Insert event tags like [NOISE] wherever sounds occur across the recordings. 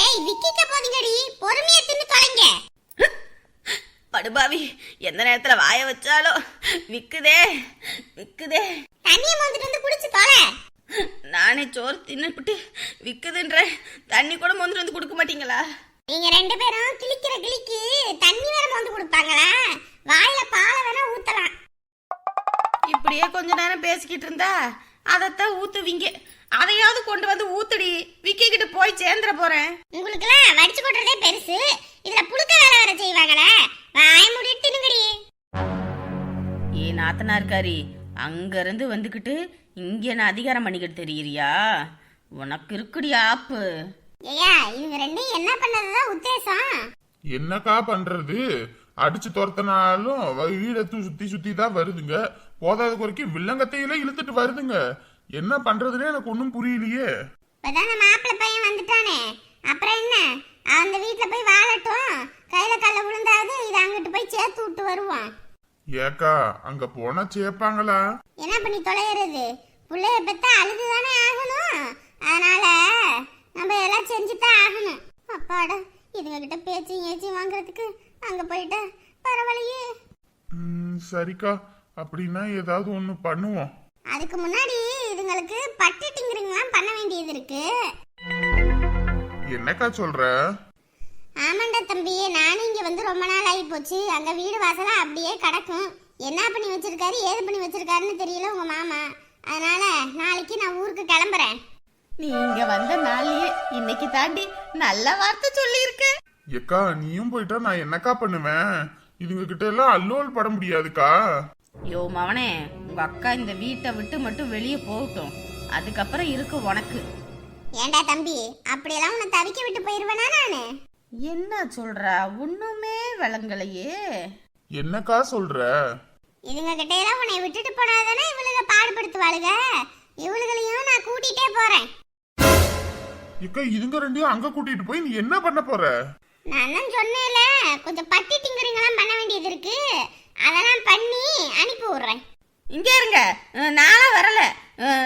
ஏய் விக்கிக்க போதீங்கடி. பொறுமையா தின்னு தொலைங்க. படுபாவி எந்த நேரத்துல வாய வச்சாலும் விக்குதே விக்குதே தண்ணிய மொந்துட்டு வந்து குடிச்சு தொலை. நானே சோறு தின்னுபிட்டு விக்குதுன்ற தண்ணி கூட மொந்துட்டு வந்து கொடுக்க மாட்டீங்களா? நீங்க ரெண்டு பேரும் கிளிக்கிற கிளிக்கு தண்ணி வேற மொந்து கொடுப்பாங்களா? வாயில பாலை வேணா ஊத்தலாம். இப்படியே கொஞ்ச நேரம் பேசிக்கிட்டு இருந்தா அதைத்தான் ஊத்துவீங்க. அதையாவது கொண்டு வந்து ஊத்துடி. விக்கிக்கிட்டு போய் சேர்ந்துட போறேன். உங்களுக்குலாம் வடிச்சு கொட்டுறதே பெருசு. இதுல புழுக்க வேலை வேற செய்வாங்களே. வாய மூடிட்டு தின்னுங்கடி ஏ நாத்தனார்காரி அங்க இருந்து வந்துகிட்டு இங்க நான் அதிகாரம் பண்ணிக்கிட்டு தெரியறியா? உனக்கு இருக்குடி ஆப்பு. ஐயா இவங்க ரெண்டும் என்ன பண்ணதுதான் உத்தேசம்? என்னக்கா பண்றது? அடிச்சு துரத்தினாலும் வீடை சுத்தி சுத்தி தான் வருதுங்க. போதாத குறைக்கு வில்லங்கத்தையில இழுத்துட்டு வருதுங்க. என்ன பண்றதுன்னே எனக்கு ஒன்றும் புரியலையே. இப்பதான் மாப்பிள்ளை பையன் வந்துட்டானே. அப்புறம் என்ன? அந்த வீட்டுல போய் வாழட்டும். கையில கல்ல விழுந்தாவது இது அங்கிட்டு போய் சேர்த்து விட்டு வருவோம் ஏக்கா அங்க போனா சேப்பாங்களா என்ன பண்ணி தொலைகிறது பிள்ளைய பெத்தா அழுதுதானே ஆகணும். அதனால நம்ம எல்லாம் செஞ்சுதான் ஆகணும். அப்பாடா இதுங்க கிட்ட பேச்சு ஏச்சு வாங்குறதுக்கு அங்க போயிட்டா பரவாயில்லையே. ம், சரிக்கா. அப்படின்னா ஏதாவது ஒன்று பண்ணுவோம். அதுக்கு முன்னாடி இதுங்களுக்கு பட்டு டிங்கரிங்லாம் பண்ண வேண்டியது இருக்கு. என்னக்கா சொல்ற? ஆமாண்டா தம்பி நானும் இங்க வந்து ரொம்ப நாள் ஆகி போச்சு. அங்க வீடு வாசலாம் அப்படியே கிடக்கும். என்ன பண்ணி வச்சிருக்காரு ஏது பண்ணி வச்சிருக்காருன்னு தெரியல உங்க மாமா. அதனால நாளைக்கு நான் ஊருக்கு கிளம்புறேன். நீங்க வந்த நாள்லயே இன்னைக்கு தாண்டி நல்ல வார்த்தை சொல்லியிருக்க. ஏக்கா நீயும் போயிட்டா நான் என்னக்கா பண்ணுவேன்? இதுங்க கிட்ட எல்லாம் அல்லோல் பட முடியாதுக்கா. யோ மவனே உங்க அக்கா இந்த வீட்டை விட்டு மட்டும் வெளியே போகட்டும். அதுக்கப்புறம் இருக்கு உனக்கு. ஏண்டா தம்பி அப்படியெல்லாம் உன்னை தவிக்க விட்டு போயிருவேனா நானு? என்ன சொல்ற? ஒண்ணுமே விளங்கலையே. என்னக்கா சொல்ற? இதுங்க கிட்ட எல்லாம் உன்னை விட்டுட்டு போனாதானே இவளுக பாடுபடுத்துவாளுக? இவளுகளையும் நான் கூட்டிட்டே போறேன். ஏக்கா இதுங்க ரெண்டையும் அங்க கூட்டிட்டு போய் நீ என்ன பண்ண போற? நான் தான் சொன்னேன்ல கொஞ்சம் பட்டி டிங்கரிங்லாம் பண்ண வேண்டியது இருக்கு. அதெல்லாம் பண்ணி அனுப்பி விடுறேன். இங்க இருங்க. அஹ், நானா வரல.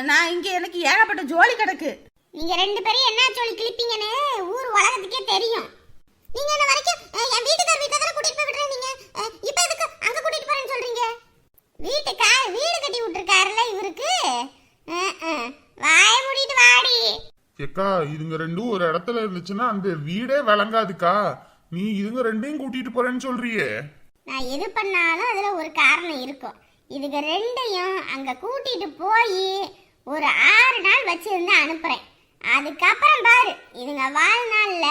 நான் இங்க எனக்கு ஏகப்பட்ட ஜோலி கிடக்கு. நீங்க ரெண்டு பேரும் என்ன சொல்லி கிழிப்பீங்கன்னு ஊர் உலகத்துக்கே தெரியும். நீங்க என்ன வரைக்கும் என் வீட்டுக்கார வீட்டுல தானே கூட்டிட்டு போய் அஹ், இப்ப எதுக்கு அங்க கூட்டிட்டு போறேன்னு சொல்றீங்க? வீட்டுக்கா வீடு கட்டி விட்டுருக்காருல்ல இவருக்கு. வாய மூடிட்டு வாடி. ஏக்கா இதுங்க ரெண்டும் ஒரு இடத்துல இருந்துச்சுன்னா அந்த வீடே விளங்காதுக்கா. நீ இதுங்க ரெண்டையும் கூட்டிட்டு போறேன்னு சொல்றியே. நான் எது பண்ணாலும் அதுல ஒரு காரணம் இருக்கும். இதுக்கு ரெண்டையும் அங்க கூட்டிட்டு போய் ஒரு ஆறு நாள் வச்சிருந்து அனுப்புறேன். அதுக்கப்புறம் பாரு இதுங்க வாழ்நாள்ல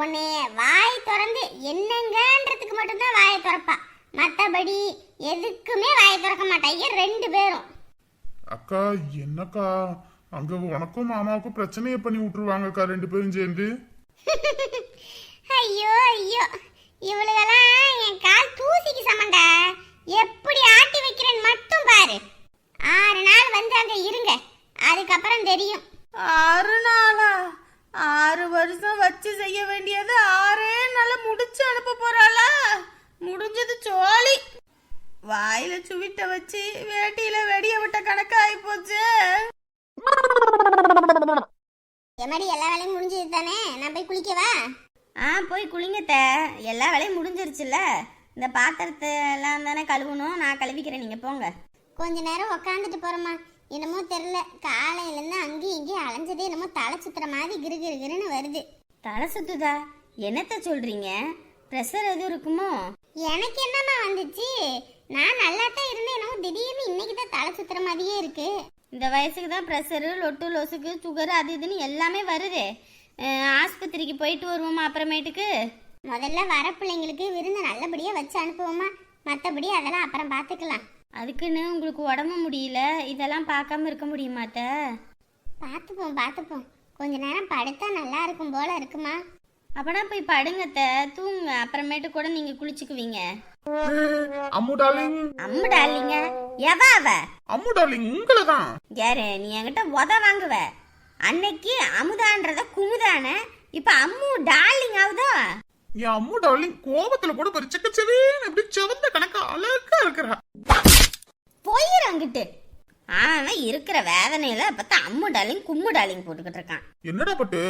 உன்னை வாய் திறந்து என்னங்கன்றதுக்கு மட்டும்தான் வாயை திறப்பா. மற்றபடி எதுக்குமே வாயை திறக்க மாட்டாங்க ரெண்டு பேரும். அக்கா என்னக்கா? அங்க உனக்கும் மாமாவுக்கும் பிரச்சனையை பண்ணி விட்டுருவாங்கக்கா ரெண்டு பேரும் சேர்ந்து. ஐயோ ஐயோ. இவளுகெல்லாம் என் கால் தூசிக்கு சமண்டா. எப்படி ஆட்டி வைக்கிறேன்னு மட்டும் பாரு. ஆறு நாள் வந்து அங்க இருங்க. அதுக்கப்புறம் தெரியும். ஆறு நாளா? ஆறு வருஷம் வச்சு செய்ய வேண்டியது ஆறே நாள முடிச்சு அனுப்ப போறாளா? முடிஞ்சது சோழி. வாயில சுவிட்ட வச்சு வேட்டியில வெடிய விட்ட கணக்கு ஆயிப்போச்சு எமடி எல்லா வேலையும் முடிஞ்சது தானே நான் போய் குளிக்கவா? ஆ போய் குளிங்கத்த எல்லா வேலையும் முடிஞ்சிருச்சுல்ல? இந்த பாத்திரத்தை எல்லாம் தானே கழுவணும். நான் கழுவிக்கிறேன். நீங்க போங்க. கொஞ்ச நேரம் உக்காந்துட்டு போறோமா என்னமோ தெரில காலையிலேருந்து அங்கேயும் இங்கேயும் அலைஞ்சதே என்னமோ தலை சுத்துற மாதிரி கிரு கிரு கிருன்னு வருது. தலை சுத்துதா? என்னத்த சொல்றீங்க? ப்ரெஷர் எதுவும் இருக்குமோ? எனக்கு என்னம்மா வந்துச்சு? நான் நல்லா தான் இருந்தேன். என்னமோ திடீர்னு இன்னைக்கு தான் தலை சுத்துற மாதிரியே இருக்கு. இந்த வயசுக்கு தான் ப்ரெஷரு லொட்டு லொசுக்கு சுகர் அது இதுன்னு எல்லாமே வருதே. ஆஸ்பத்திரிக்கு போயிட்டு வருவோமா அப்புறமேட்டுக்கு? முதல்ல வர பிள்ளைங்களுக்கு விருந்து நல்லபடியாக வச்சு அனுப்புவோமா? மற்றபடி அதெல்லாம் அப்புறம் பார்த்துக்கலாம் அதுக்குன்னு உங்களுக்கு உடம்பு முடியல? இதெல்லாம் பார்க்காம இருக்க முடியுமாத்த பார்த்துப்போம் பார்த்துப்போம் கொஞ்ச நேரம் படுத்தா நல்லா இருக்கும் போல இருக்குமா? அப்பனா போய் படுங்கத்த தூங்குங்க. அப்புறமேட்டு கூட நீங்க குளிச்சுக்குவீங்க. அம்மு டார்லிங். அம்மு டார்லிங்க. எவ அவ? அம்மு டார்லிங் உங்களை தான் யாரு? நீ என்கிட்ட உத வாங்குவ. அன்னைக்கு அமுதான்றத குமுதான? இப்ப அம்மு டார்லிங் ஆகுதா? என் அம்மு டார்லிங் கோபத்துல கூட ஒரு செக்கச்சவேன்னு இப்படி செவந்த கணக்கா அழகா இருக்கிறா. போயிரு அங்கிட்டு. அவன் இருக்கிற வேதனையில பார்த்தா அம்மு டாலிங் கும்மு டாலிங் போட்டுக்கிட்டு இருக்கான். என்னடா பட்டு?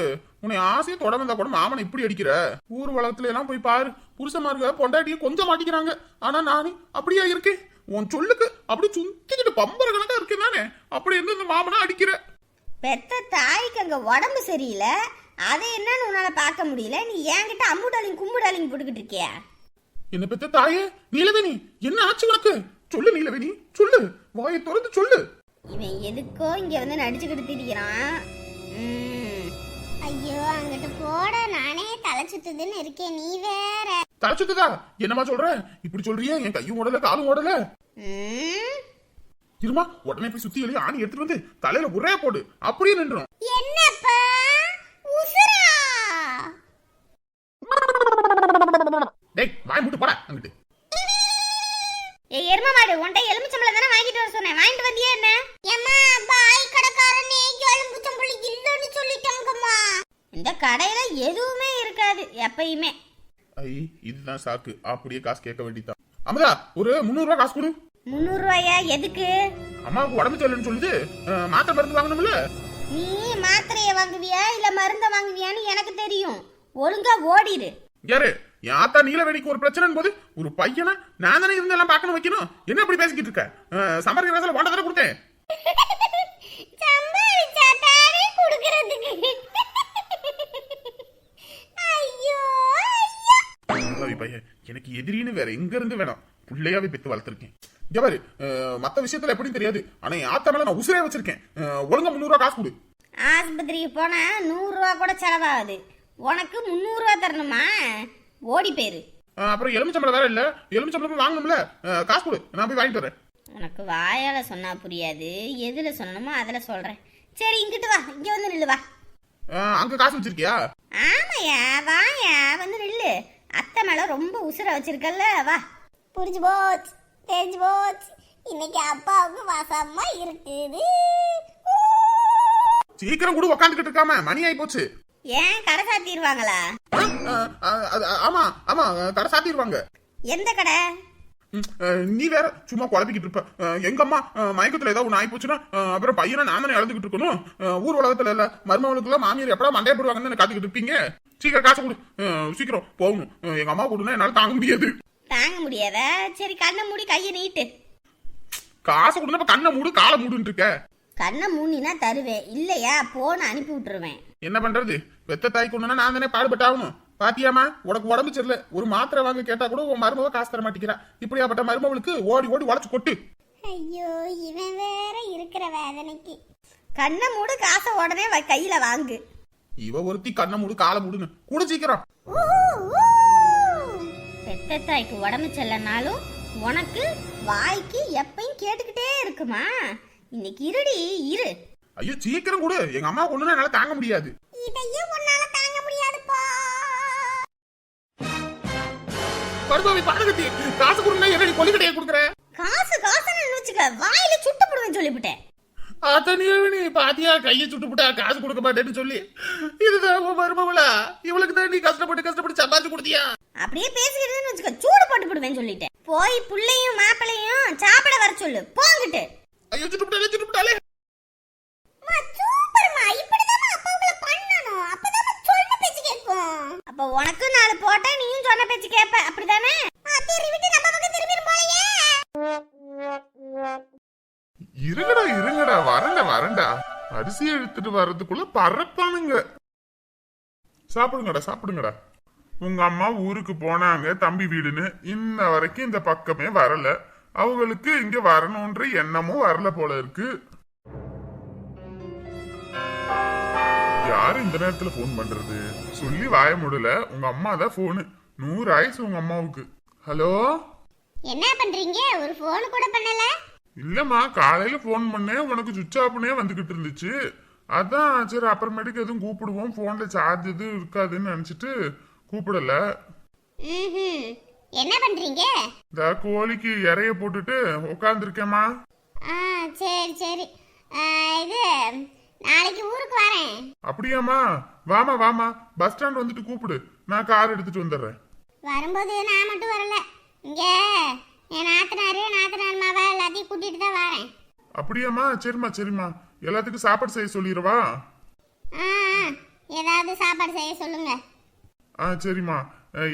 உன்னை ஆசையை தொட வந்தா கூட மாமனை இப்படி அடிக்கிற? ஊர் வளத்துல எல்லாம் போய் பாரு புருஷமாருங்க பொண்டாட்டியும் கொஞ்சம் மாட்டிக்கிறாங்க. ஆனா நானே அப்படியா இருக்கேன்? உன் சொல்லுக்கு அப்படி சுத்திக்கிட்டு பம்பர கணக்கா இருக்கேன் தானே? அப்படி இருந்து இந்த மாமனை அடிக்கிற? பெத்த தாய்க்கு அங்க உடம்பு சரியில்லை அதை என்னன்னு உன்னால பார்க்க முடியல? நீ என்கிட்ட அம்மு டாலிங் கும்மு டாலிங் போட்டுக்கிட்டு இருக்கியா? என்ன பெத்த தாயே? நீலவேணி என்ன ஆச்சு உனக்கு? சொல்லு நீலவேணி சொல்லு. வாயை திறந்து சொல்லு. இவன் எதுக்கோ இங்க வந்து நடிச்சுக்கிட்டு திரிக்கிறான். ஐயோ அங்கிட்டு போட நானே தலை சுத்துதுன்னு இருக்கேன். நீ வேற. தலைச்சுத்துதா என்னமா சொல்ற? இப்படி சொல்றியே? என் கையும் ஓடல காலும் ஓடல. இருமா உடனே போய் சுத்தி எழுதி ஆணி எடுத்துட்டு வந்து தலையில ஒரே போடு. அப்படியே நின்றோம் டேய் வாய் மூட்டு போடா அங்கிட்டு. ஏய் எரும மாடு உன்ட்ட எலுமிச்சம்பளம் தானே வாங்கிட்டு வர சொன்னேன். வாங்கிட்டு வந்தியா என்ன? ஏம்மா பாய் கடைக்காரனே எலும்புச்சம்புளி இல்லைன்னு சொல்லிட்டாங்கம்மா. இந்த கடையில எதுவுமே இருக்காது எப்பயுமே. ஐ இதுதான் சாக்கு. அப்படியே காசு கேட்க வேண்டியதான் அமதா ஒரு முந்நூறு ரூபாய் காசு கொடு. முந்நூறு ரூபாயா எதுக்கு? அம்மாவுக்கு உடம்பு சரியில்லைன்னு சொல்லுது. அஹ், மாத்திரை மருந்து வாங்கணும்ல? நீ மாத்திரைய வாங்குவியா? இல்ல மருந்த வாங்குவியான்னு எனக்கு தெரியும். ஒழுங்கா ஓடிடு யாரு? என் ஆத்தா நீலவேணிக்கு ஒரு பிரச்சனை போது ஒரு பையனை நான் தானே இருந்து எல்லாம் பார்க்கணும் வைக்கணும். என்ன அப்படி பேசிக்கிட்டு இருக்க? அஹ், சம்பாதிக்கிற காசுல கொடுத்தேன். சம்பாதிச்சா தானே கொடுக்கறதுக்கு. ஐயோ ஐயோ. அப்பாவி பையன் எனக்கு எதிரின்னு வேற எங்க இருந்து வேணாம். பிள்ளையாவே பெத்து வளர்த்துருக்கேன். இங்க பாரு மத்த விஷயத்துல எப்படின்னு தெரியாது. ஆனா என் ஆத்தா மேல நான் உசுரே வச்சிருக்கேன். ஒழுங்கா முந்நூறு காசு கொடு. ஆஸ்பத்திரிக்கு போனா நூறு ரூபா கூட செலவாகுது. உனக்கு முந்நூறு ரூபா தரணுமா? ஓடி போயிரு. அப்புறம் எலுமிச்சம்பளம் வேற இல்ல. எலுமிச்சம்பளம் வாங்கணும்ல. காசு கொடு. நான் போய் வாங்கிட்டு வரேன். உனக்கு வாயால சொன்னா புரியாது. எதுல சொல்லணுமோ அதுல சொல்றேன். சரி இங்கிட்டு வா. இங்க வந்து நில்லு வா. அங்க காசு வச்சிருக்கியா? ஆமாயா வாயா. வந்து நில்லு. அத்தை மேல ரொம்ப உசுர வச்சிருக்கல்ல வா. புரிஞ்சு போச்சு. தெரிஞ்சு போச்சு இன்னைக்கு அப்பாவுக்கு வசமா இருக்குது. சீக்கிரம் கூட உக்காந்துக்கிட்டு இருக்காம. மணி ஆயி போச்சு. ஏன் கடை சாத்திடுவாங்களா? ஆமா ஆமா கடை சாத்திடுவாங்க. எந்த கடை? நீ வேற சும்மா குழப்பிக்கிட்டு இருப்ப. அஹ், எங்க அம்மா அஹ், மயக்கத்துல ஏதாவது ஒண்ணு ஆகி போச்சுன்னா அப்புறம் பையனை நான் தானே இழந்துகிட்டு இருக்கணும்? ஊர் உலகத்துல இல்ல மருமகளுக்குள்ள மாமியார் எப்படா மண்டைய போடுவாங்கன்னு காத்துக்கிட்டு இருப்பீங்க? சீக்கிரம் காசு கொடு. சீக்கிரம் போகணும். எங்க அம்மா கொடுனா என்னால தாங்க முடியாது. தாங்க முடியாதா. சரி கண்ணை மூடி கையை நீட்டு. காசு கொடுனா இப்ப கண்ணை மூடு காலை மூடுன்னு இருக்க. கண்ணை மூடினா தருவேன். இல்லையா போன அனுப்பி விட்டுருவேன். என்ன பண்றது? வெத்த தாய் கொண்டுனா நான் தானே பாடுபட்டாகணும். பாத்தியாமா உனக்கு உடம்பு சரியில்ல. ஒரு மாத்திரை வாங்க கேட்டா கூட உன் மருமக காசு தர மாட்டேங்கிறா. இப்படியாப்பட்ட மருமகளுக்கு ஓடி ஓடி உடச்சு கொட்டு. ஐயோ இவன் வேற இருக்கிற வேதனைக்கு. கண்ணை மூடு காசை உடனே கையில வாங்கு. இவ ஒருத்தி கண்ணை மூடு காலை மூடுன்னு. கூட சீக்கிரம். பெத்த தாய்க்கு உடம்பு செல்லனாலும் உனக்கு வாய்க்கு எப்பயும் கேட்டுக்கிட்டே இருக்குமா? இன்னைக்கு இருடி இரு. ஐயோ சீக்கிரம் கொடு. எங்க அம்மா கொண்டுனா என்னால தாங்க முடியாது. இதையும் உன்னால தாங்க முடியாதுப்பா. படுபாவி பாடகத்தி காசு கொடுனா என்ன கொலிக்கடையை கொடுக்குற? காசு காசுன்னு வச்சுக்க வாயில சுட்டு போடுவேன் சொல்லிவிட்டேன். அத்தனியே பாத்தியா? கையை சுட்டு புட்டா காசு கொடுக்க மாட்டேன்னு சொல்லி. இதுதான் உன் மருமகளா? இவளுக்கு தான் நீ கஷ்டப்பட்டு கஷ்டப்பட்டு சம்பாதிச்சு கொடுத்தியா? அப்படியே பேசிக்கிட்டேன்னு வச்சுக்க சூடு போட்டு போடுவேன் சொல்லிட்டேன். போய் புள்ளையும் மாப்பிளையும் சாப்பிட வர சொல்லு. போங்கிட்டு. ஐயோ சுட்டு புட்டாலே சுட்டு புட்டாலே அம்மா, சூப்பர்மா. இப்படிதான் பண்ணணும். அப்பதான் சொன்ன பேச்சு கேட்கும் அப்ப உனக்கு நாலு போட்டா நீயும் சொன்ன பேச்சு கேப்ப அப்படிதானே? அத்தேரி விட்டு நம்ம பக்கம் திரும்பி போலையே. இருங்கடா இருங்கடா. வரண்டா வரண்டா. அரிசி எடுத்துட்டு வர்றதுக்குள்ள பறப்பானுங்க. சாப்பிடுங்கடா சாப்பிடுங்கடா. உங்க அம்மா ஊருக்கு போனாங்க தம்பி வீடுன்னு. இன்ன வரைக்கும் இந்த பக்கமே வரல. அவங்களுக்கு இங்க வரணும்ன்ற எண்ணமும் வரல போல இருக்கு. யாரு இந்த நேரத்துல ஃபோன் பண்றது? சொல்லி வாய முடியல உங்க அம்மா தான் போனு நூறு ஆயிசு உங்க அம்மாவுக்கு. ஹலோ என்ன பண்றீங்க? ஒரு போன் கூட பண்ணல. இல்லம்மா காலையில ஃபோன் பண்ணேன். உனக்கு சுவிட்ச் ஆஃப்னே வந்துகிட்டு இருந்துச்சு. அதான் சரி அப்புறமேட்டுக்கு எதுவும் கூப்பிடுவோம். போன்ல சார்ஜ் எதுவும் இருக்காதுன்னு நினைச்சிட்டு கூப்பிடல. என்ன பண்றீங்க? இந்த கோழிக்கு இறைய போட்டுட்டு உட்காந்துருக்கேம்மா ஆ சரி சரி. இது நாளைக்கு ஊருக்கு வரேன். அப்படியாம்மா. வாமா வாமா பஸ் ஸ்டாண்ட் வந்துட்டு கூப்பிடு. நான் கார் எடுத்துட்டு வந்துடுறேன். வரும்போது நான் மட்டும் வரல. இங்க என் நாத்தனாரு நாத்தனார் மாவ எல்லாத்தையும் கூட்டிட்டு தான் வரேன். அப்படியாம்மா. சரிம்மா சரிம்மா. எல்லாத்துக்கும் சாப்பாடு செய்ய சொல்லிடவா? ஏதாவது சாப்பாடு செய்ய சொல்லுங்க. ஆ சரிம்மா.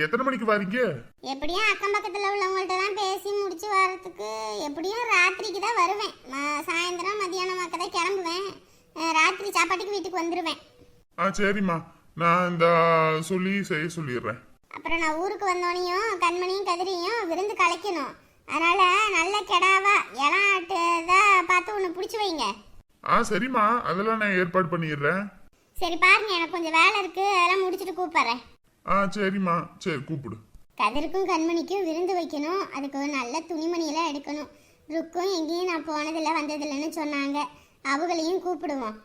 எத்தனை மணிக்கு வாரீங்க? எப்படியும் அக்கம் பக்கத்தில் உள்ளவங்கள்ட்ட தான் பேசி முடிச்சு வரதுக்கு எப்படியும் ராத்திரிக்கு தான் வருவேன். சாயந்தரம் மதியானமாக்க தான் கிளம்புவேன். ராத்திரி சாப்பாட்டுக்கு வீட்டுக்கு வந்துடுவேன் ஆ சரிம்மா. நான் இந்த சொல்லி செய்ய சொல்லிடுறேன். அப்புறம் நான் ஊருக்கு வந்தோடனையும் கண்மணியும் கதிரியும் விருந்து கலைக்கணும். அதனால நல்ல கெடாவா இளாட்டு தான் பார்த்து ஒன்று பிடிச்சி வைங்க. ஆ சரிம்மா. அதெல்லாம் நான் ஏற்பாடு பண்ணிடுறேன். சரி பாருங்க. எனக்கு கொஞ்சம் வேலை இருக்கு. அதெல்லாம் முடிச்சுட்டு கூப்பிட்றேன். ஆ சரிம்மா. சரி கூப்பிடு. கதிருக்கும் கண்மணிக்கும் விருந்து வைக்கணும். அதுக்கு ஒரு நல்ல துணிமணியெல்லாம் எடுக்கணும். ருக்கும் எங்கேயும் நான் போனதில்லை வந்ததில்லைன்னு சொன்னாங்க. அவங்களையும் கூப்பிடுவோம்.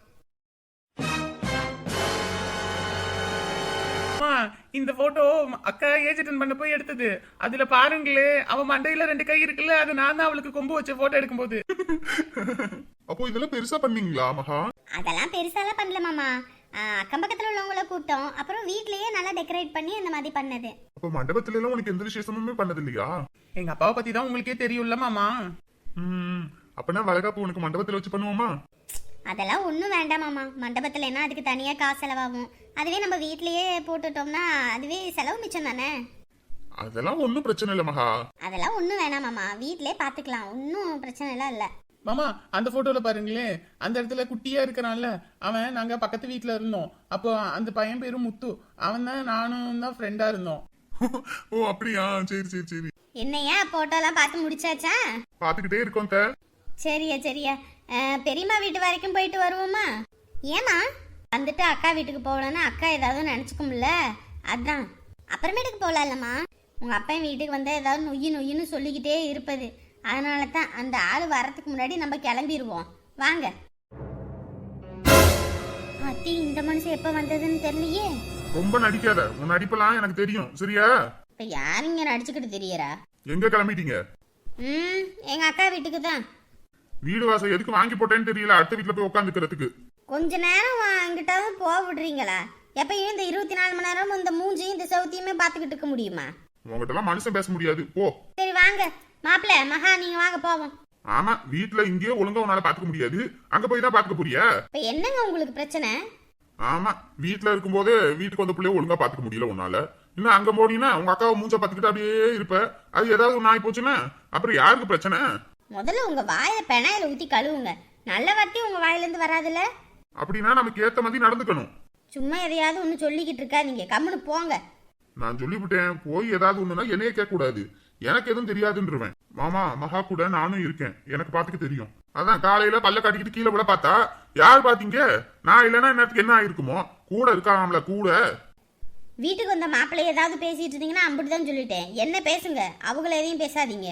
அம்மா இந்த போட்டோ அக்கா ஏஜ் அட்டன் பண்ண போய் எடுத்தது. அதுல பாருங்களே அவ மண்டையில ரெண்டு கை இருக்குல்ல அது நான் தான் அவளுக்கு கொம்பு வச்ச போட்டோ எடுக்கும்போது. [LAUGHS] அப்போ இதெல்லாம் பெருசா பண்ணீங்களா மகா? அதெல்லாம் பெருசாலாம் பண்ணல மாமா. அக்கம் பக்கத்தில் உள்ளவங்கள கூப்பிட்டோம். அப்புறம் வீட்லயே நல்லா டெக்கரேட் பண்ணி அந்த மாதிரி பண்ணது. அப்போ மண்டபத்துல எல்லாம் உனக்கு எந்த விசேஷமுமே பண்ணது இல்லையா எங்க அப்பாவை பத்தி தான் உங்களுக்கே தெரியும்ல மாமா. ம் அப்பனா வளகாப்பு உனக்கு மண்டபத்துல வச்சு பண்ணுவோமா? அதெல்லாம் ஒன்றும் வேண்டாம் மாமா. மண்டபத்தில் என்ன அதுக்கு தனியாக காசு செலவாகும். அதுவே நம்ம வீட்லயே போட்டுட்டோம்னா அதுவே செலவு மிச்சம் தானே? அதெல்லாம் ஒன்றும் பிரச்சனை இல்லை மகா. அதெல்லாம் ஒன்றும் வேணாம் மாமா. வீட்டிலே பார்த்துக்கலாம் ஒன்றும் பிரச்சனை எல்லாம் இல்லை. மாமா அந்த போட்டோல பாருங்களே அந்த இடத்துல குட்டியா இருக்கிறான்ல. அவன் நாங்க பக்கத்து வீட்ல இருந்தோம். அப்போ அந்த பையன் பேரு முத்து. அவன் தான் நானும் தான் ஃப்ரெண்டா இருந்தோம். ஓ அப்படியா? சரி சரி சரி. என்னையா போட்டோலாம் பார்த்து முடிச்சாச்சா? பாத்துக்கிட்டே இருக்கோம் த சரியா சரியா. அஹ், பெரியம்மா வீட்டு வரைக்கும் போயிட்டு வருவோமா? ஏமா வந்துட்டு அக்கா வீட்டுக்கு போகலன்னா அக்கா ஏதாவது நினச்சிக்கும்ல? அதான். அப்புறமேட்டுக்கு போகலாம்மா உங்கள் அப்பா வீட்டுக்கு வந்தால் ஏதாவது நொய்யு நொய்யுன்னு சொல்லிக்கிட்டே இருப்பது. அதனால தான் அந்த ஆள் வரதுக்கு முன்னாடி நம்ம கிளம்பிடுவோம் வாங்க. அத்தி இந்த மனுஷன் எப்போ வந்ததுன்னு தெரியலையே. ரொம்ப நடிக்காத. உன் நடிப்பெல்லாம் எனக்கு தெரியும். சரியா? இப்போ யார் இங்கே நடிச்சுக்கிட்டு தெரியறா? எங்க கிளம்பிட்டீங்க? ம் எங்கள் அக்கா வீட்டுக்கு தான் வீடு வாசல் எதுக்கு வாங்கி போட்டேன்னு தெரியல அடுத்த வீட்டுல போய் உட்காந்துக்கிறதுக்கு கொஞ்ச நேரம் அங்கிட்டாவது போக விடுறீங்களா? எப்பயும் இந்த இருபத்தி நாலு மணி நேரம் இந்த மூஞ்சியும் இந்த சவுத்தியுமே பார்த்துக்கிட்டு இருக்க முடியுமா? உங்ககிட்ட எல்லாம் மனுஷன் பேச முடியாது. போ. சரி வாங்க. மாப்பிள்ள மகா நீங்க வாங்க போவோம். ஆமா வீட்டுல இங்கேயே ஒழுங்கா உன்னால பாத்துக்க முடியாது. அங்க போய் தான் பாத்துக்க போறியா? இப்போ என்னங்க உங்களுக்கு பிரச்சனை? ஆமா வீட்டுல இருக்கும்போது வீட்டுக்கு வந்த பிள்ளைய ஒழுங்கா பாத்துக்க முடியல உன்னால. இன்னும் அங்க போனீங்கன்னா உங்க அக்காவை மூஞ்ச பாத்துக்கிட்டு அப்படியே இருப்ப. அது ஏதாவது ஒண்ணு ஆகி போச்சுன்னா அப்புறம் யாருக்கு பிரச்சனை? முதல்ல உங்க வாயை பெனாயில ஊத்தி கழுவுங்க. நல்ல வார்த்தை உங்க வாயிலேருந்து வராதுல்ல? அப்படின்னா நமக்கு ஏத்த மாதிரி நடந்துக்கணும். சும்மா எதையாவது ஒன்று சொல்லிக்கிட்டு இருக்கா நீங்க கம்முன்னு போங்க. நான் சொல்லிவிட்டேன் போய் ஏதாவது ஒண்ணுனா என்னைய கேட்க கூடாது எனக்கு எதுவும் தெரியாதுன்றவேன். மாமா மகா கூட நானும் இருக்கேன். எனக்கு பாத்துக்க தெரியும். அதான் காலையில பல்ல காட்டிக்கிட்டு கீழே விட பார்த்தா யார் பாத்தீங்க? நான் இல்லைன்னா நேரத்துக்கு என்ன ஆயிருக்குமோ? கூட இருக்காங்களா கூட. வீட்டுக்கு வந்த மாப்பிள்ளை ஏதாவது பேசிட்டு இருந்தீங்கன்னா அம்பிட்டு சொல்லிட்டேன். என்ன பேசுங்க? அவங்கள எதையும் பேசாதீங்க.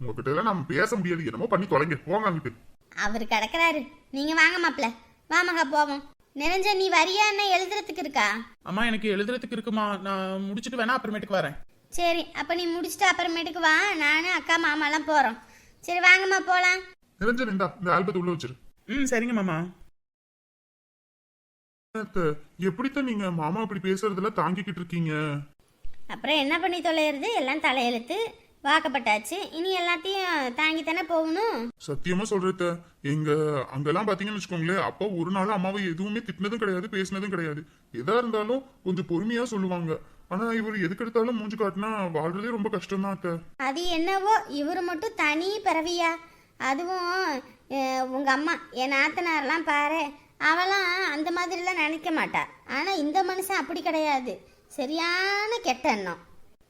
உங்ககிட்ட எல்லாம் நம்ம பேச முடியாது. என்னமோ பண்ணி தொலைங்க. போங்க அங்கிட்டு. அவர் கிடக்குறாரு. நீங்க வாங்க மாப்பிள்ள. வா மகா போவோம். நிறைஞ்ச நீ வரியா? என்ன எழுதுறதுக்கு இருக்கா? அம்மா எனக்கு எழுதுறதுக்கு இருக்குமா? நான் முடிச்சிட்டு வேணா அப்புறமேட்டுக்கு வரேன். சரி அப்ப நீ முடிச்சிட்டு அப்புறமேட்டுக்கு வா. நானும் அக்கா மாமாலாம் போறோம். சரி வாங்கம்மா போலாம். நிரஞ்சன் இந்தா இந்த ஆல்பத்தை உள்ள வச்சிரு. ம் சரிங்க மாமா. எப்படித்தான் நீங்க மாமா இப்படி பேசுறதுல தாங்கிக்கிட்டு இருக்கீங்க? அப்புறம் என்ன பண்ணி தொலைகிறது எல்லாம் தலையெழுத்து வாக்கப்பட்டாச்சு. இனி எல்லாத்தையும் தாங்கி தானே போகணும்? சத்தியமா சொல்றத எங்க அங்கெல்லாம் பாத்தீங்கன்னு வச்சுக்கோங்களேன் அப்பா ஒரு நாள் அம்மாவை எதுவுமே திட்டினதும் கிடையாது பேசினதும் கிடையாது. எதா இருந்தாலும் கொஞ்சம் பொறுமையா சொல்லுவாங்க. ஆனா இவர் எதுக்கு எடுத்தாலும் மூஞ்சி காட்டினா வாழ்றதே ரொம்ப கஷ்டம் தான் அத்தை. அது என்னவோ இவர் மட்டும் தனி பிறவியா? அதுவும் அஹ், உங்க அம்மா என் நாத்தனாரெல்லாம் பாரு அவளாம் அந்த மாதிரிலாம் நினைக்க மாட்டா. ஆனா இந்த மனுஷன் அப்படி கிடையாது. சரியான கெட்ட எண்ணம்.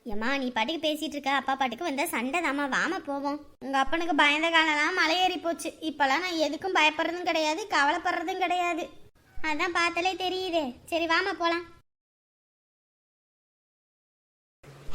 ஏம்மா நீ பாட்டுக்கு பேசிட்டு இருக்க? அப்பா பாட்டுக்கு வந்தா சண்டை தாம்மா. வாம போவோம். உங்க அப்பனுக்கு பயந்த காலம்லாம் மலையேறி போச்சு. இப்பெல்லாம் நான் எதுக்கும் பயப்படுறதும் கிடையாது கவலைப்படுறதும் கிடையாது. அதான் பார்த்தாலே தெரியுதே. சரி வாமா போலாம்.